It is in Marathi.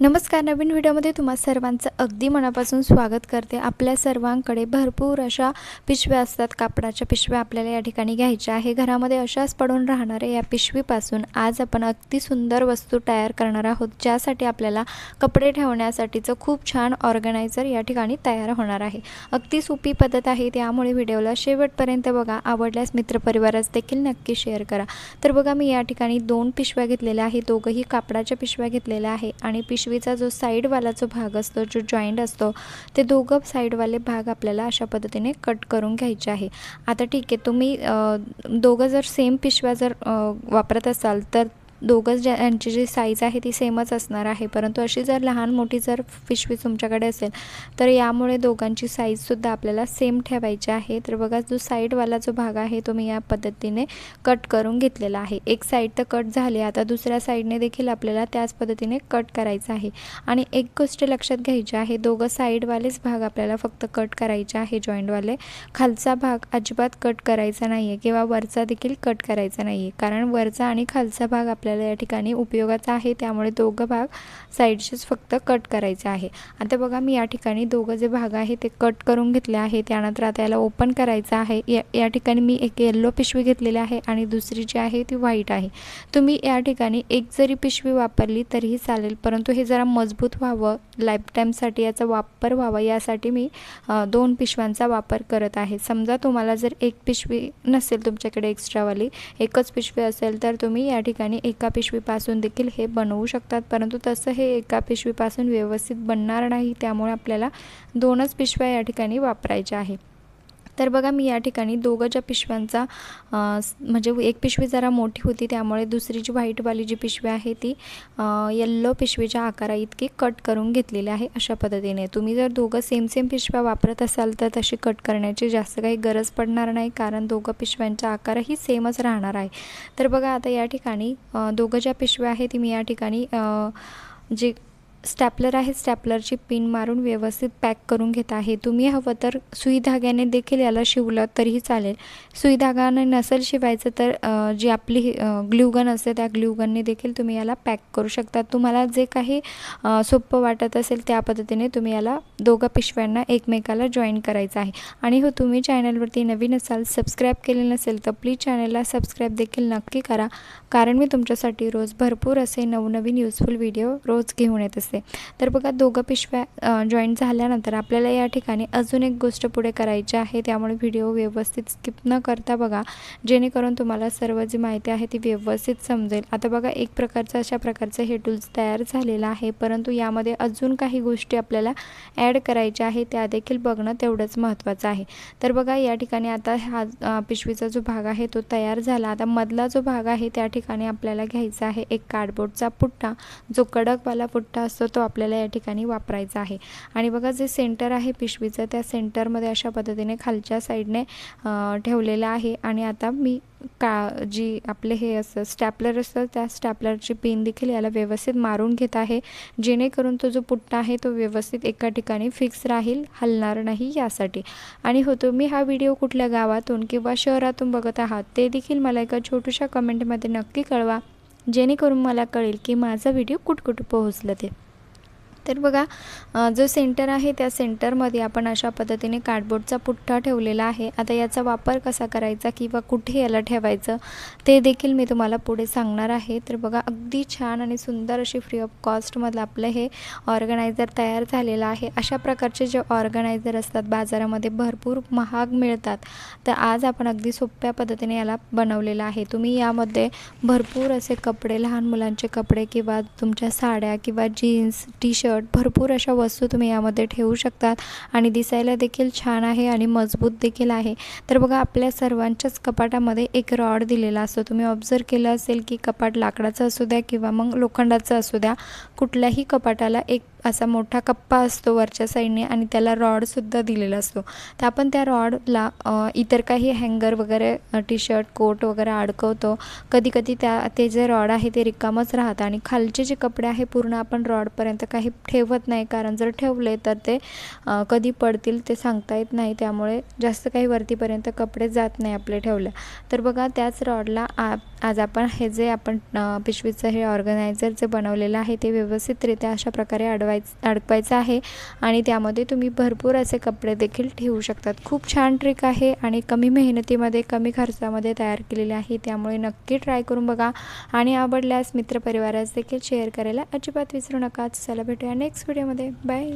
नमस्कार नवीन व्हिडिओमध्ये तुम्हा सर्वांचं अगदी मनापासून स्वागत करते. आपल्या सर्वांकडे भरपूर अशा पिशव्या असतात. कापडाच्या पिशव्या आपल्याला या ठिकाणी घ्यायच्या आहे. घरामध्ये अशाच पडून राहणाऱ्या या पिशवीपासून आज आपण अगदी सुंदर वस्तू तयार करणार आहोत ज्यासाठी आपल्याला कपडे ठेवण्यासाठीचं खूप छान ऑर्गनायझर या ठिकाणी तयार होणार आहे. अगदी सोपी पद्धत आहे. त्यामुळे व्हिडिओला शेवटपर्यंत बघा. आवडल्यास मित्रपरिवारास देखील नक्की शेअर करा. तर बघा मी या ठिकाणी दोन पिशव्या घेतलेल्या आहे दोघंही कापडाच्या पिशव्या घेतलेल्या आहे आणि पिश पिशवीचा जो साईडवाला जो भाग असतो जो जॉईंट असतो ते दोघं साईडवाले भाग आपल्याला अशा पद्धतीने कट करून घ्यायचे आहे. आता ठीक आहे तुम्ही दोघं जर सेम पिशव्या जर वापरत असाल तर दोघं ज्या यांची जी साईज आहे ती सेमच असणार आहे. परंतु अशी जर लहान मोठी जर पिशवी तुमच्याकडे असेल तर यामुळे दोघांची साईजसुद्धा आपल्याला सेम ठेवायची आहे. तर बघा जो साईडवाला जो भाग आहे तो मी या पद्धतीने कट करून घेतलेला आहे. एक साईड तर कट झाली आता दुसऱ्या साईडने देखील आपल्याला त्याच पद्धतीने कट करायचं आहे. आणि एक गोष्ट लक्षात घ्यायची आहे दोघं साईडवालेच भाग आपल्याला फक्त कट करायचे आहे जॉईंटवाले खालचा भाग अजिबात कट करायचा नाही आहे किंवा वरचा देखील कट करायचा नाही आहे कारण वरचा आणि खालचा भाग आपल्याला आपल्याला या ठिकाणी उपयोगाचा आहे. त्यामुळे दोघं भाग साईडचेच फक्त कट करायचे आहे. आता बघा मी या ठिकाणी दोघं जे भाग आहे ते कट करून घेतले आहे. त्यानंतर आता याला ओपन करायचं आहे. या या ठिकाणी मी एक येल्लो पिशवी घेतलेली आहे आणि दुसरी जी आहे ती व्हाईट आहे. तुम्ही या ठिकाणी एक जरी पिशवी वापरली तरीही चालेल परंतु हे जरा मजबूत व्हावं. लाईफटाईमसाठी याचा वापर व्हावा. यासाठी मी दोन पिशव्यांचा वापर करत आहे. समजा तुम्हाला जर एक पिशवी नसेल तुमच्याकडे एक्स्ट्रावाली एकच पिशवी असेल तर तुम्ही या ठिकाणी एक एका पिशवीपासून देखील हे बनवू शकतात. परंतु तसं हे एका पिशवीपासून व्यवस्थित बनणार नाही. त्यामुळे आपल्याला दोनच पिशव्या या ठिकाणी वापरायच्या आहे तर बघा मी या ठिकाणी दोघं ज्या पिशव्यांचा म्हणजे एक पिशवी जरा मोठी होती त्यामुळे दुसरी जी व्हाईटवाली जी पिशवी आहे ती येल्लो पिशवीच्या आकारा इतकी कट करून घेतलेली आहे अशा पद्धतीने. तुम्ही जर दोघं सेम सेम पिशव्या वापरत असाल तर तशी कट करण्याची जास्त काही गरज पडणार नाही कारण दोघं पिशव्यांचा आकारही सेमच राहणार आहे. तर बघा आता या ठिकाणी दोघं ज्या पिशव्या आहे ती मी या ठिकाणी जे स्टॅपलर आहे स्टॅपलरची पिन मारून व्यवस्थित पॅक करून घेत आहे. तुम्ही हवं तर सुई धाग्याने देखील याला शिवलं तरीही चालेल. सुई धागाने नसेल शिवायचं तर जी आपली ग्ल्यूगन असते त्या ग्ल्यूगनने देखील तुम्ही याला पॅक करू शकता. तुम्हाला जे काही सोपं वाटत असेल त्या पद्धतीने तुम्ही याला दोघं पिशव्यांना एकमेकाला जॉईन करायचं आहे. आणि हो तुम्ही चॅनलवरती नवीन असाल सबस्क्राईब केले नसेल तर प्लीज चॅनलला सबस्क्राईब देखील नक्की करा. कारण मी तुमच्यासाठी रोज भरपूर असे नवनवीन युजफुल व्हिडिओ रोज घेऊन येत असते. तर बघा दोघं पिशव्या जॉईंट झाल्यानंतर आपल्याला या ठिकाणी अजून एक गोष्ट पुढे करायची आहे. त्यामुळे व्हिडिओ व्यवस्थित स्किप न करता बघा जेणेकरून तुम्हाला सर्व जी माहिती आहे ती व्यवस्थित समजेल. आता बघा एक प्रकारचं अशा प्रकारचं हे टूल्स तयार झालेलं आहे. परंतु यामध्ये अजून काही गोष्टी आपल्याला ॲड करायच्या आहे त्या देखील बघणं तेवढंच महत्त्वाचं आहे. तर बघा या ठिकाणी आता हा पिशवीचा जो भाग आहे तो तयार झाला. आता मधला जो भाग आहे त्या ठिकाणी आपल्याला घ्यायचा आहे एक कार्डबोर्डचा पुट्टा. जो कडकवाला पुट्टा असतो तो आपल्याला या ठिकाणी वापरायचा आहे. आणि बघा जे सेंटर आहे पिशवीचं त्या सेंटरमध्ये अशा पद्धतीने खालच्या साईडने ठेवलेलं आहे. आणि आता मी का जी आपले हे असं स्टॅपलर असतं त्या स्टॅपलरची पिन देखील याला व्यवस्थित मारून घेत आहे. जेणेकरून तो जो पुट्टा आहे तो व्यवस्थित एका ठिकाणी फिक्स राहील हलणार नाही यासाठी. आणि हो तुम्ही हा व्हिडिओ कुठल्या गावातून किंवा शहरातून बघत आहात ते देखील मला एका छोट्याशा कमेंटमध्ये नक्की कळवा. जेणेकरून मला कळेल की माझा व्हिडिओ कुठकुठं पोहोचलं ते. तर बघा जो सेंटर आहे त्या सेंटरमध्ये आपण अशा पद्धतीने कार्डबोर्डचा पुठ्ठा ठेवलेला आहे. आता याचा वापर कसा करायचा किंवा कुठे याला ठेवायचं ते देखील मी तुम्हाला पुढे सांगणार आहे. तर बघा अगदी छान आणि सुंदर अशी फ्री ऑफ कॉस्टमधलं आपलं हे ऑर्गनायझर तयार झालेलं आहे. अशा प्रकारचे जे ऑर्गनायझर असतात बाजारामध्ये भरपूर महाग मिळतात. तर आज आपण अगदी सोप्या पद्धतीने याला बनवलेलं आहे. तुम्ही यामध्ये भरपूर असे कपडे लहान मुलांचे कपडे किंवा तुमच्या साड्या किंवा जीन्स टी शर्ट भरपूर अशा वस्तू तुम्ही यामध्ये ठेवू शकतात. आणि दिसायला देखील छान आहे आणि मजबूत देखील आहे. तर बघा आपल्या सर्वांच्याच कपाटामध्ये एक रॉड दिलेला असतो. तुम्ही ऑब्झर्व केलं असेल की कपाट लाकडाचं असू द्या किंवा मग लोखंडाचं असू द्या कुठल्याही कपाटाला एक असा मोठा कप्पा असतो वरच्या साईडने आणि त्याला रॉडसुद्धा दिलेला असतो. तर आपण त्या रॉडला इतर काही हँगर वगैरे टी शर्ट कोट वगैरे अडकवतो. कधी कधी त्या ते जे रॉड आहे ते रिकामच राहतं आणि खालचे जे कपडे आहे पूर्ण आपण रॉडपर्यंत काही ठेवत नाही. कारण जर ठेवले तर ते कधी पडतील ते सांगता येत नाही. त्यामुळे जास्त काही वरतीपर्यंत कपडे जात नाही आपले ठेवले तर बघा त्याच रॉडला आ आज आपण हे जे आपण पिशवीचं हे ऑर्गनायझर जे बनवलेलं आहे ते व्यवस्थितरित्या अशा प्रकारे अडवायच अडकवायचं आहे आणि त्यामध्ये तुम्ही भरपूर असे कपडे देखील ठेवू शकतात. खूप छान ट्रिक आहे आणि कमी मेहनतीमध्ये कमी खर्चामध्ये तयार केलेले आहे. त्यामुळे नक्की ट्राय करून बघा आणि आवडल्यास मित्रपरिवारास देखील शेअर करायला अजिबात विसरू नका. चला भेटूया नेक्स्ट व्हिडिओमध्ये बाय